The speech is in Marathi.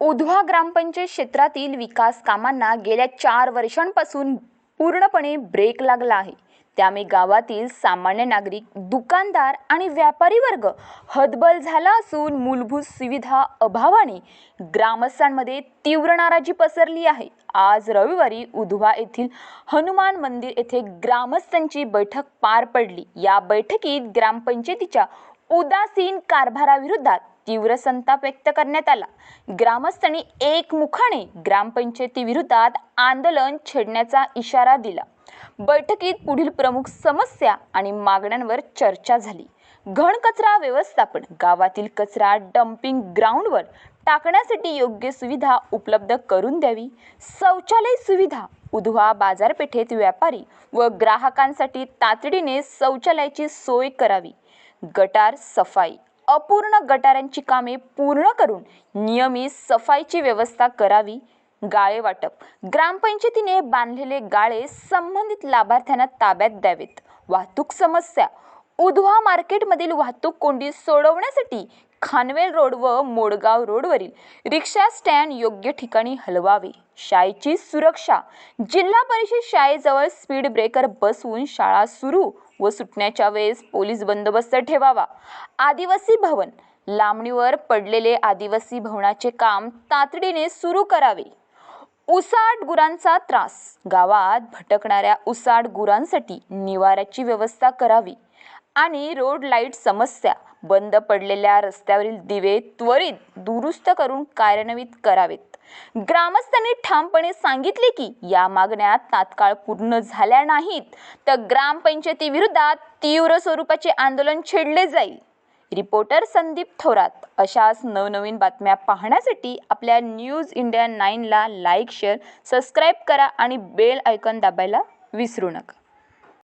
उधवा ग्रामपंचायत क्षेत्रातील विकास कामांना गेल्या चार वर्षांपासून पूर्णपणे ब्रेक लागला आहे. त्यामुळे गावातील सामान्य नागरिक दुकानदार आणि व्यापारी वर्ग हतबल झाला असून मूलभूत सुविधा अभावाने ग्रामस्थांमध्ये तीव्र नाराजी पसरली आहे. आज रविवारी उधवा येथील हनुमान मंदिर येथे ग्रामस्थांची बैठक पार पडली. या बैठकीत ग्रामपंचायतीच्या उदासीन कारभाराविरोधात तीव्र संताप व्यक्त करण्यात आला. ग्रामस्थांनी एकमुखाने ग्रामपंचायतीविरोधात आंदोलन छेडण्याचा इशारा दिला. बैठकीत पुढील प्रमुख समस्या आणि मागण्यांवर चर्चा झाली. घन कचरा व्यवस्थापन गावातील कचरा डम्पिंग ग्राउंडवर टाकण्यासाठी योग्य सुविधा उपलब्ध करून द्यावी. शौचालय सुविधा उधवा बाजारपेठेत व्यापारी व ग्राहकांसाठी तातडीने शौचालयाची सोय करावी. गटार सफाई अपूर्ण गटारांची कामे पूर्ण करून नियमित सफाईची व्यवस्था करावी. गाळे वाटप ग्रामपंचायतीने बांधलेले गाळे संबंधित लाभार्थ्यांना ताब्यात द्यावेत. वाहतूक समस्या उधवा मार्केटमधील वाहतूक कोंडी सोडवण्यासाठी खानवेल रोड व मोडगाव रोडवरील रिक्षा स्टँड योग्य ठिकाणी हलवावे. शाळेची सुरक्षा. जिल्हा परिषद शाळेजवळ स्पीड ब्रेकर बसवून शाळा सुरू व सुटण्याच्या वेळेस पोलीस बंदोबस्त ठेवावा. आदिवासी भवन. लांबणीवर पडलेले आदिवासी भवनाचे काम तातडीने सुरू करावे. उसाट गुरांचा त्रास. गावात भटकणाऱ्या उसाट गुरांसाठी निवाऱ्याची व्यवस्था करावी. आणि रोड लाइट समस्या बंद पडलेल्या रस्त्यावरील दिवे त्वरित दुरुस्त करून कार्यान्वित करावेत. ग्रामस्थांनी ठामपणे सांगितले की या मागण्या तात्काळ पूर्ण झाल्या नाहीत. तर ग्रामपंचायतीविरोधात तीव्र स्वरूपाचे आंदोलन छेडले जाईल. रिपोर्टर संदीप थोरात अशाच नवनवीन बातम्या पाहण्यासाठी आपल्या न्यूज इंडिया नाईनला लाईक शेअर सबस्क्राईब करा आणि बेल आयकॉन दाबायला विसरू नका.